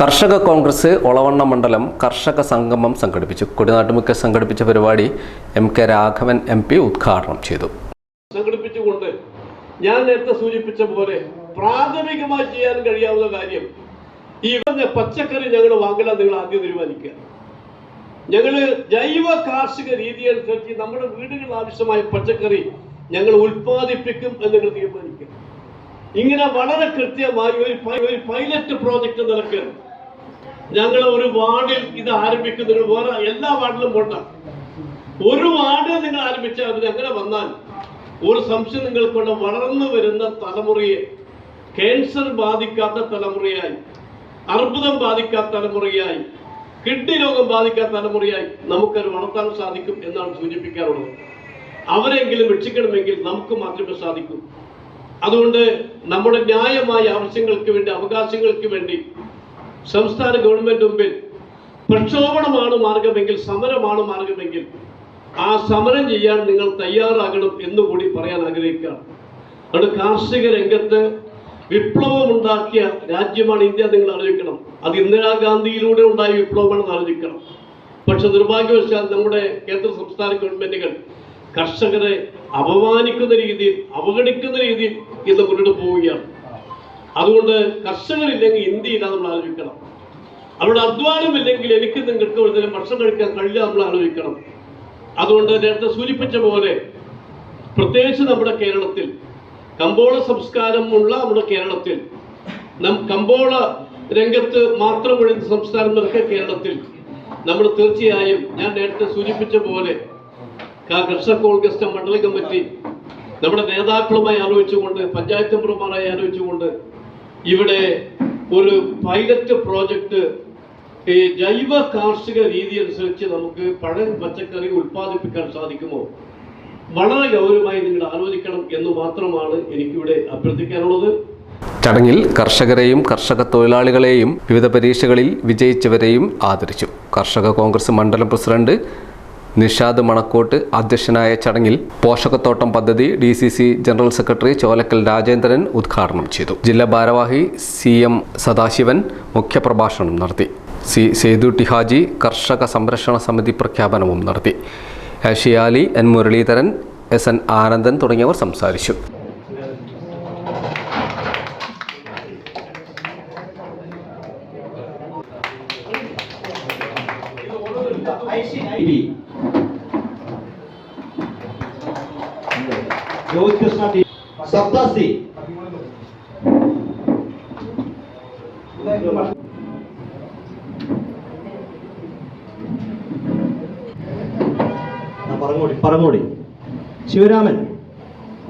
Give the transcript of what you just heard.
കർഷക കോൺഗ്രസ് ഒളവണ്ണ മണ്ഡലം കർഷക സംഗമം സംഘടിപ്പിച്ചു. കൊടിനാട്ടുമുക്ക് സംഘടിപ്പിച്ച പരിപാടി M K Raghavan M P ഉദ്ഘാടനം ചെയ്തു. സംഘടിപ്പിച്ചുകൊണ്ട് ഞാൻ നേരത്തെ സൂചിപ്പിച്ച പോലെ പ്രാഥമികമായി ചെയ്യാൻ കഴിയാവുന്ന കാര്യം ഈ പച്ചക്കറി ഞങ്ങൾ വാങ്ങില്ല നിങ്ങൾ ആദ്യം തീരുമാനിക്കുക. ഞങ്ങൾ ജൈവ കാർഷിക രീതി അനുസരിച്ച് നമ്മുടെ വീടുകളിൽ ആവശ്യമായ പച്ചക്കറി ഞങ്ങൾ ഉൽപ്പാദിപ്പിക്കും എന്ന് നിങ്ങൾ തീരുമാനിക്കുക. ഇങ്ങനെ വളരെ കൃത്യമായി ഒരു ഒരു പൈലറ്റ് പ്രോജക്റ്റ് നിലയ്ക്ക് ഞങ്ങൾ ഒരു വാർഡിൽ ഇത് ആരംഭിക്കുന്നതിന് വേറെ എല്ലാ വാർഡിലും പോണ്ട ഒരു വാർഡ് നിങ്ങൾ ആരംഭിച്ചാൽ അതിന് അങ്ങനെ വന്നാൽ ഒരു സംശയം നിങ്ങൾക്കൊണ്ട് വളർന്നു വരുന്ന തലമുറയെ ക്യാൻസർ ബാധിക്കാത്ത തലമുറയായി അർബുദം ബാധിക്കാത്ത തലമുറയായി കിഡ്നി രോഗം ബാധിക്കാത്ത തലമുറയായി നമുക്കത് വളർത്താൻ സാധിക്കും എന്നാണ് സൂചിപ്പിക്കാറുള്ളത്. അവരെങ്കിലും രക്ഷിക്കണമെങ്കിൽ നമുക്ക് മാത്രമേ സാധിക്കൂ. അതുകൊണ്ട് നമ്മുടെ ന്യായമായ ആവശ്യങ്ങൾക്ക് വേണ്ടി അവകാശങ്ങൾക്ക് വേണ്ടി സംസ്ഥാന ഗവൺമെന്റ് മുമ്പിൽ പ്രക്ഷോഭണമാണ് മാർഗമെങ്കിൽ സമരമാണ് മാർഗമെങ്കിൽ ആ സമരം ചെയ്യാൻ നിങ്ങൾ തയ്യാറാകണം എന്നുകൂടി പറയാൻ ആഗ്രഹിക്കുകയാണ്. അത് കാർഷിക രംഗത്ത് വിപ്ലവം ഉണ്ടാക്കിയ രാജ്യമാണ് ഇന്ത്യ നിങ്ങൾ ആലോചിക്കണം അത് ഇന്ദിരാഗാന്ധിയിലൂടെ ഉണ്ടായ വിപ്ലവമാണെന്ന് ആലോചിക്കണം. പക്ഷെ നിർഭാഗ്യവശാൽ നമ്മുടെ കേന്ദ്ര സംസ്ഥാന ഗവൺമെന്റുകൾ കർഷകരെ അപമാനിക്കുന്ന രീതിയിൽ അവഗണിക്കുന്ന രീതിയിൽ ഇന്ന് മുന്നോട്ട് പോവുകയാണ്. അതുകൊണ്ട് കർഷകരില്ലെങ്കിൽ ഇന്ത്യയില്ല നമ്മൾ ആലോചിക്കണം. അവരുടെ അധ്വാനമില്ലെങ്കിൽ എനിക്ക് നിങ്ങൾക്ക് ഒരു ഭക്ഷണം കഴിക്കാൻ കഴിയില്ല നമ്മൾ ആലോചിക്കണം. അതുകൊണ്ട് നേരത്തെ സൂചിപ്പിച്ച പോലെ പ്രത്യേകിച്ച് നമ്മുടെ കേരളത്തിൽ കമ്പോള സംസ്കാരമുള്ള നമ്മുടെ കേരളത്തിൽ നം കമ്പോള രംഗത്ത് മാത്രമുള്ള സംസ്ഥാനം നിൽക്കെ കേരളത്തിൽ നമ്മൾ തീർച്ചയായും ഞാൻ നേരത്തെ സൂചിപ്പിച്ച പോലെ കർഷക കോൺഗ്രസ് മണ്ഡല കമ്മിറ്റി നമ്മുടെ നേതാക്കളുമായി ആലോചിച്ചുകൊണ്ട് പഞ്ചായത്ത് മെമ്പർമാരായി ആലോചിച്ചുകൊണ്ട് ഇവിടെ ഒരു പൈലറ്റ് പ്രോജക്റ്റ് ഈ ജൈവ കാർഷിക രീതി അനുസരിച്ച് നമുക്ക് പഴയ പച്ചക്കറി ഉൽപ്പാദിപ്പിക്കാൻ സാധിക്കുമോ? വളരെ ഗൗരവമായി നിങ്ങൾ ആലോചിക്കണം എന്ന് മാത്രമാണ് എനിക്കിവിടെ അഭ്യർത്ഥിക്കാനുള്ളത്. ചടങ്ങിൽ കർഷകരെയും കർഷക തൊഴിലാളികളെയും വിവിധ പരീക്ഷകളിൽ വിജയിച്ചവരെയും ആദരിച്ചു. കർഷക കോൺഗ്രസ് മണ്ഡലം പ്രസിഡന്റ് നിഷാദ് മണക്കോട്ട് അധ്യക്ഷനായ ചടങ്ങിൽ പോഷകത്തോട്ടം പദ്ധതി D C C general secretary Cholakkal Rajendran ഉദ്ഘാടനം ചെയ്തു. ജില്ലാ ഭാരവാഹി സി എം സദാശിവൻ മുഖ്യപ്രഭാഷണം നടത്തി. സി സേതു ടിഹാജി കർഷക സംരക്ഷണ സമിതി പ്രഖ്യാപനവും നടത്തി. Hashiyali N Muraleedharan S N Anandan തുടങ്ങിയവർ സംസാരിച്ചു. ടി രോഹിത് കൃഷ്ണ ടി സപ്താസി പറങ്ങോടി പറങ്ങോടി ശിവരാമൻ.